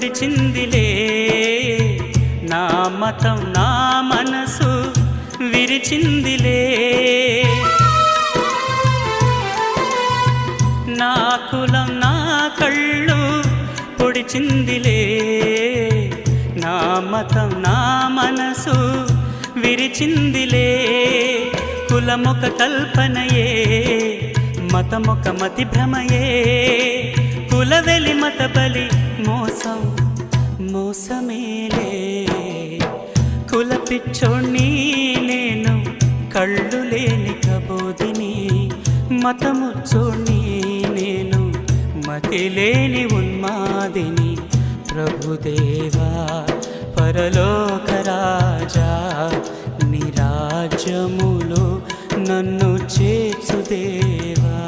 పొడిచిందిలే నా మతం నా మనసు విరిచిందిలే. నా కులం నా కళ్ళు పొడిచిందిలే. నా మతం నా మనసు విరిచిందిలే. కులమొక కల్పనయే మతమొక మతి భ్రమయే. కులవెలి మత బలి మోసం మోసమేలే కుల పిచ్చోణ్ణి నేను కళ్ళు లేని కబోదిని మతము నేను మతి లేని ఉన్మాదిని. ప్రభుదేవా పరలోక రాజా నిరాజ్యములో నన్ను చేర్చుదేవా.